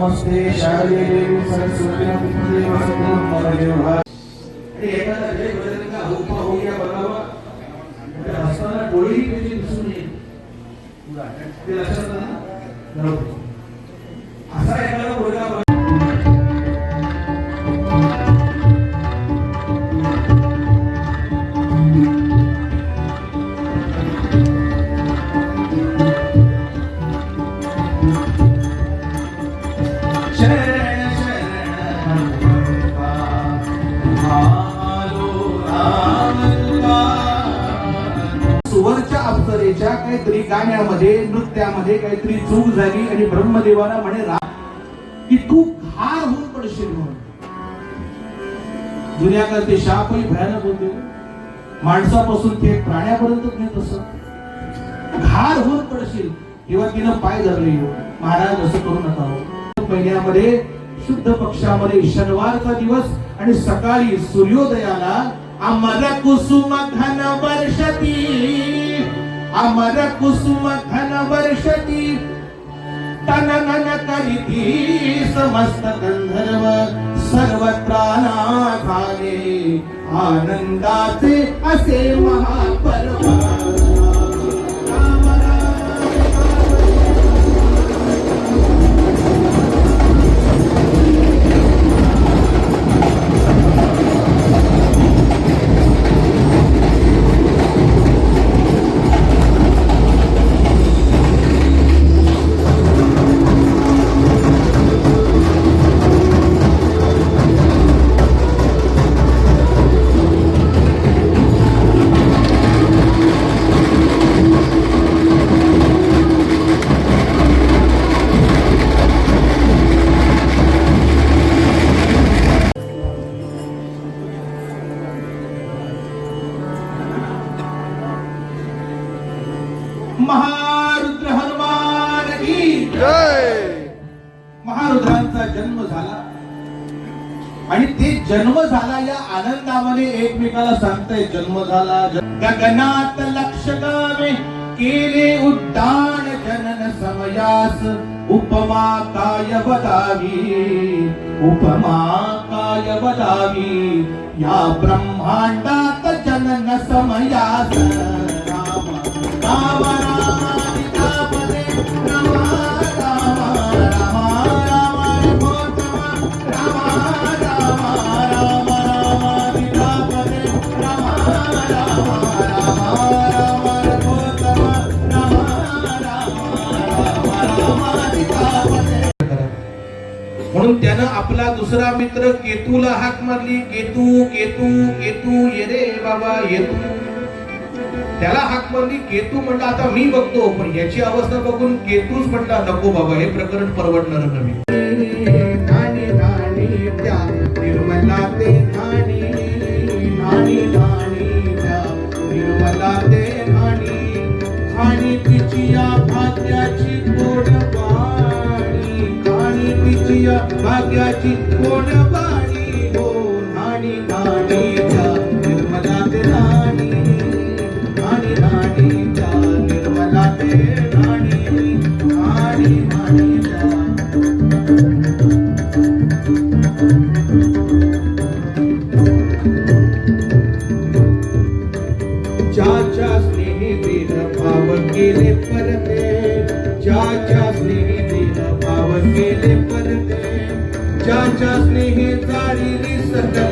नमस्ते शारीरिक सरस्वती देव सतों मरदेव काहीतरी गाण्यामध्ये नृत्यामध्ये काहीतरी चूक झाली आणि ब्रह्मदेवाला म्हणे रा की तू खार होऊन पडशील म्हणून. जुन्या ते शापही भयानक होते. माणसापासून ते प्राण्यापर्यंत नाही तसं. घार होऊन पडशील. किंवा तिनं पाय धरले. महाराज असं करू नका हो. महिन्यामध्ये शुद्ध पक्षामध्ये शनिवारचा दिवस आणि सकाळी सूर्योदयाला आम्हाला कुसुम घन वर्षती अमर कुसुम घन वर्षती तननन करीती समस्त गंधर्व सर्वत्र झाले आनंदाचे असे महापर्व. आणि ते जन्म झाला या आनंदामध्ये एकमेकाला सांगताय जन्म झाला गगनात लक्ष गावे केले उड्डाण जनन समयास उपमा काय बदावी उपमा काय बदावी या ब्रह्मांडात जनन समयास राम राम राम राम राम म्हणून त्यानं आपला दुसरा मित्र केतूला हाक मारली. केतू केतू केतू ये रे बाबा येतू. त्याला हाक मारली. केतू म्हणला आता मी बघतो पण याची अवस्था बघून केतूच म्हटला नको बाबा हे प्रकरण परवडणार नव्हे. भाग्याची कोण बाणी हो? नाणी नाणी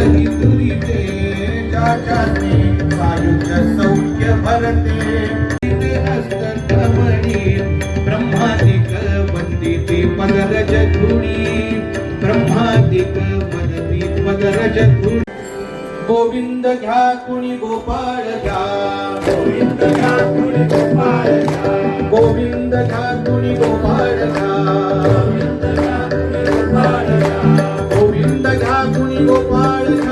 सकल ही दुरीते ज्याच्या स्नेह आयुष्य सौख्य भरते. हस्तमणी ब्रह्मादिक वंदिते पदरज धुणी. ब्रह्मादिक वदती पदरज धुणी. गोविंद घ्या कुणी गोपाळ घ्या. गोविंद घ्या कुणी गोपाळ घ्या. गोविंद घ्या कुणी गोपाळ घ्या. गोविंद घ्या तथा मुनिगोपाल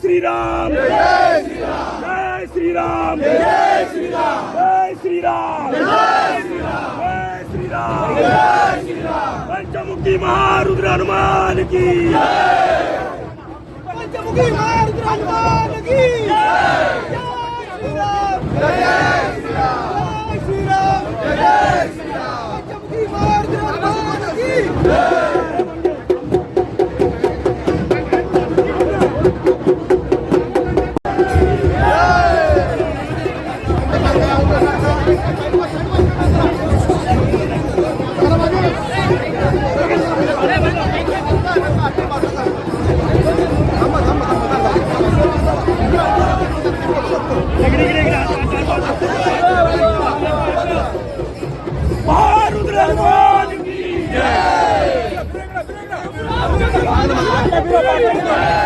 Sri Ram! Jai Sri Ram! Jai Sri Ram! Jai Sri Ram! Jai Sri Ram! Jai Sri Ram! Jai Sri Ram! Jai Sri Ram! पंचमुखी महारुद्र हनुमान की पंचमुखी महारुद्र हनुमान की जय श्री राम जय श्री राम जय श्री राम जय श्री राम पंचमुखी महारुद्र हनुमान की 一起来